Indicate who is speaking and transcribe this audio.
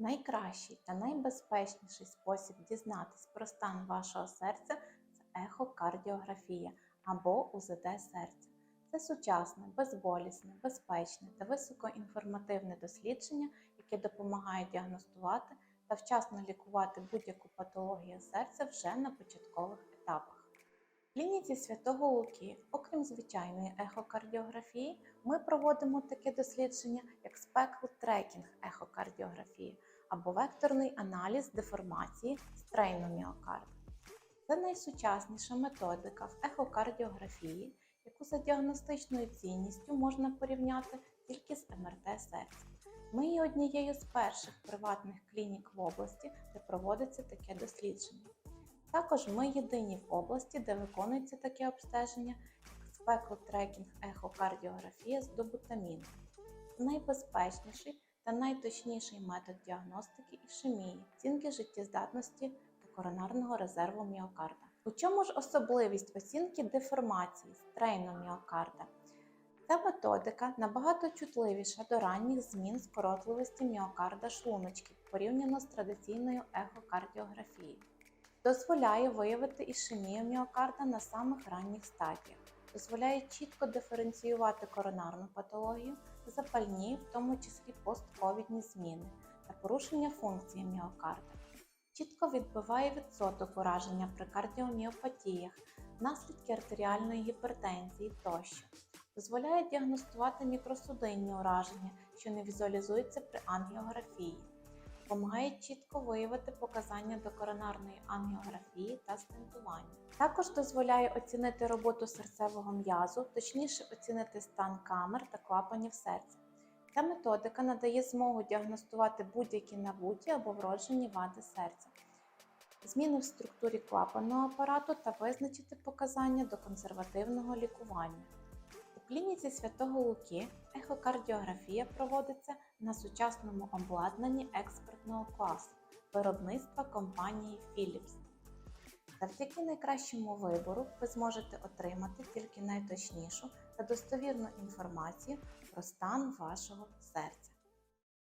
Speaker 1: Найкращий та найбезпечніший спосіб дізнатись про стан вашого серця це ехокардіографія або УЗД серця. Це сучасне, безболісне, безпечне та високоінформативне дослідження, яке допомагає діагностувати та вчасно лікувати будь-яку патологію серця вже на початкових етапах. В клініці Святого Луки, окрім звичайної ехокардіографії, ми проводимо таке дослідження, як спекл трекінг ехокардіографії або векторний аналіз деформації стрейну міокарда. Це найсучасніша методика в ехокардіографії, яку за діагностичною цінністю можна порівняти тільки з МРТ серця. Ми є однією з перших приватних клінік в області, де проводиться таке дослідження. Також ми єдині в області, де виконується таке обстеження, як спеклотрекінг ехокардіографія з добутаміну. Це найбезпечніший та найточніший метод діагностики ішемії, оцінки життєздатності та коронарного резерву міокарда. У чому ж особливість оцінки деформації стрейну міокарда? Ця методика набагато чутливіша до ранніх змін скоротливості міокарда шлуночки порівняно з традиційною ехокардіографією дозволяє виявити ішемію міокарда на самих ранніх стадіях, дозволяє чітко диференціювати коронарну патологію, запальні, в тому числі постковідні зміни та порушення функції міокарда. Чітко відбиває відсоток ураження при кардіоміопатіях, наслідки артеріальної гіпертензії тощо. Дозволяє діагностувати мікросудинні ураження, що не візуалізуються при ангіографії допомагає чітко виявити показання до коронарної ангіографії та стентування. Також дозволяє оцінити роботу серцевого м'язу, точніше оцінити стан камер та клапанів серця. Ця методика надає змогу діагностувати будь-які набуті або вроджені вади серця, зміни в структурі клапанного апарату та визначити показання до консервативного лікування. У клініці Святого Луки ехокардіографія проводиться на сучасному обладнанні експертного класу виробництва компанії Philips. Завдяки найкращому вибору ви зможете отримати тільки найточнішу та достовірну інформацію про стан вашого серця.